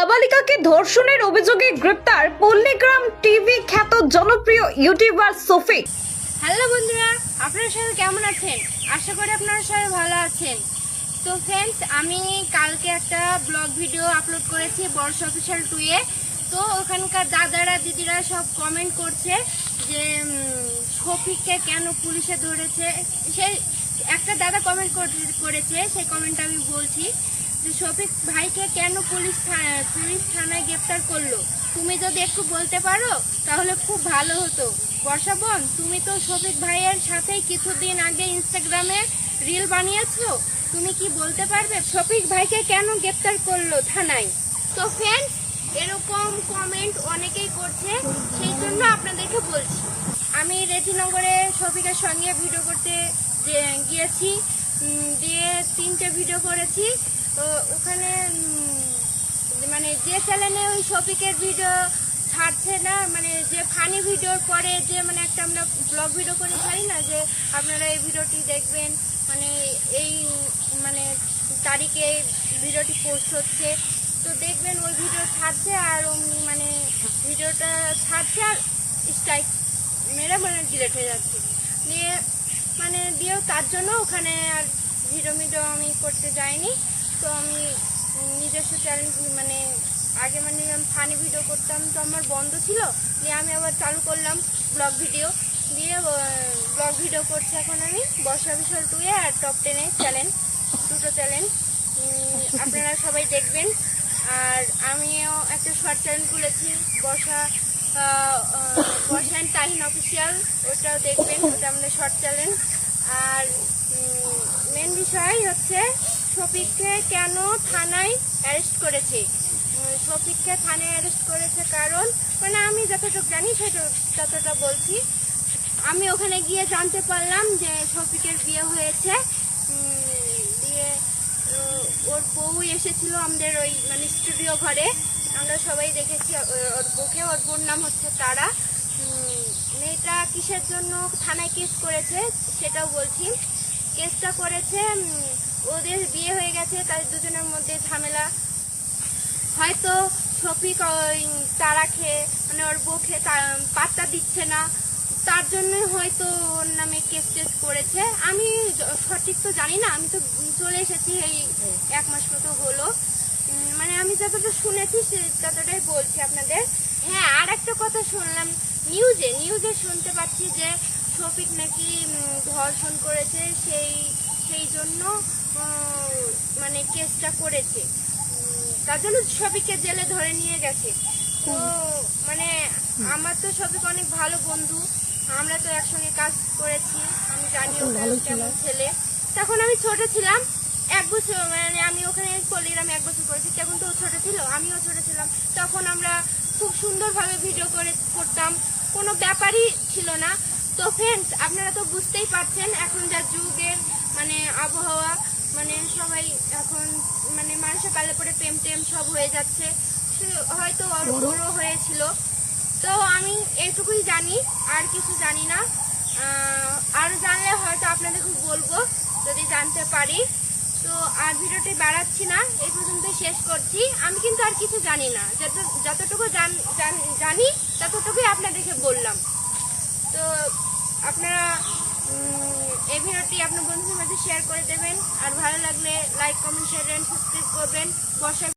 নাবালিকাকে ধর্ষণের অভিযোগে গ্রেপ্তার পল্লীগ্রাম টিভি খ্যাত জনপ্রিয় ইউটিউবার সফিক হ্যালো বন্ধুরা, আপনারা সবাই কেমন আছেন? আশা করি আপনারা সবাই ভালো আছেন। তো ফ্রেন্ডস আমি কালকে একটা ব্লগ ভিডিও আপলোড করেছি বর্ষ অফিসিয়াল টুয়ে তো ওখানকার দাদারা, দিদিরা সব কমেন্ট করছে যে শফিককে কেন পুলিশে ধরেছে? সে, একটা দাদা কমেন্ট করেছে, সেই কমেন্টটা আমি বলছি। যে শফিক ভাইকে কেন পুলিশ পুলিশ থানায় গ্রেপ্তার করল? তুমি যদি একটু বলতে পারো, তাহলে খুব ভালো হতো। বর্ষা বোন, তুমি তো শফিক ভাইয়ের সাথেই কিছুদিন আগে ইনস্টাগ্রামে রিল বানিয়েছো। তুমি কি বলতে পারবে, শফিক ভাইকে কেন গ্রেপ্তার করল থানায়? তো ফ্রেন্ডস এরকম কমেন্ট অনেকেই করছে, সেই জন্য আপনাদেরকে বলছি। আমি রেজিনগরে শফিকের সঙ্গে ভিডিও করতে গিয়েছি দিয়ে তিনটে ভিডিও করেছি। তো ওখানে মানে যে চ্যানেলে ওই শফিকের ভিডিও ছাড়ছে না মানে যে ফানি ভিডিওর পরে যে মানে একটা আমরা ব্লগ ভিডিও করে ছাড়ি না, যে আপনারা এই ভিডিওটি দেখবেন মানে এই মানে তারিখে ভিডিওটি পোস্ট হচ্ছে, তো দেখবেন ওই ভিডিও ছাড়ছে আর অমনি মানে ভিডিওটা ছাড়ছে আর স্ট্রাইক মেরে মানে ডিলেট হয়ে যাচ্ছে। দিয়ে মানে দিয়েও তার জন্য ওখানে আর ভিডিও মিডিও আমি করতে যাইনি। তো আমি নিজস্ব চ্যানেল মানে আগে মানে আমি ফানি ভিডিও করতাম, তো আমার বন্ধ ছিল। দিয়ে আমি আবার চালু করলাম ব্লগ ভিডিও দিয়ে ব্লগ ভিডিও করছি এখন আমি। বর্ষা বিশাল টুয়ে আর টপ টেনে চ্যানেল দুটো চ্যানেল আপনারা সবাই দেখবেন। আর আমিও একটা শর্ট চ্যানেল খুলেছি, বর্ষা বর্ষা অ্যান্ড তাহিন অফিসিয়াল ওটাও দেখবেন, ওটা আমাদের শর্ট চ্যানেল আর মেন বিষয় হচ্ছে শফিককে কেন থানায় অ্যারেস্ট করেছে? শফিককে থানায় অ্যারেস্ট করেছে কারণ মানে আমি যতটুকু জানি সেটা ততটা বলছি। আমি ওখানে গিয়ে জানতে পারলাম যে শফিকের বিয়ে হয়েছে। দিয়ে ওর বউ এসেছিল আমাদের ওই মানে স্টুডিও ঘরে। আমরা সবাই দেখেছি ওর বউকে। ওর বোন নাম হচ্ছে তারা। মেয়েটা কিসের জন্য থানায় কেস করেছে সেটাও বলছি। কেসটা করেছে ওদের বিয়ে হয়ে গেছে, তাদের দুজনের মধ্যে ঝামেলা। হয়তো শফিক তারা খেয়ে মানে ওর বউ খেয়ে পাত্তা দিচ্ছে না। তার জন্য হয়তো ওর নামে কেস টেস করেছে। আমি সঠিক তো জানি না, আমি তো চলে এসেছি এই এক মাস মতো হলো। মানে আমি যতটা শুনেছি, সে- ততটাই বলছি আপনাদের। হ্যাঁ আর একটা কথা শুনলাম। নিউজে নিউজে শুনতে পাচ্ছি যে শফিক নাকি ধর্ষণ করেছে সেই সেই জন্য মানে কেসটা করেছে। তার জন্য শফিককে জেলে ধরে নিয়ে গেছে। তো মানে আমার তো শফিক অনেক ভালো বন্ধু। আমরা তো একসঙ্গে কাজ করেছি। আমি জানি কেমন ছেলে? তখন আমি ছোট ছিলাম। এক বছর মানে আমি ওখানে পল্লিগ্রাম এক বছর করেছি তখন তো ছোট ছিল আমিও ছোট ছিলাম। তখন আমরা খুব সুন্দরভাবে ভিডিও করে করতাম। কোনো ব্যাপারই ছিল না। তো ফ্রেন্ডস আপনারা তো বুঝতেই পারছেন এখন যা যুগের মানে আবহাওয়া মানে সবাই এখন মানে মানুষের পালে পরে প্রেম টেম সব হয়ে যাচ্ছে। সে হয়তো বড়। হয়েছিল। তো আমি এইটুকুই জানি আর কিছু জানি না। আর জানলে হয়তো আপনাদেরকে বলব যদি জানতে পারি। তো আর ভিডিওটি বাড়াচ্ছি না এই পর্যন্ত শেষ করছি। আমি কিন্তু আর কিছু জানি না যত- যতটুকু জানি ততটুকুই আপনাদেরকে বললাম। তো আপনারা এই ভিডিওটি আপনার বন্ধুদের মাঝে শেয়ার করে দেবেন। আর ভালো লাগলে লাইক কমেন্ট শেয়ার সাবস্ক্রাইব করবেন। বর্ষা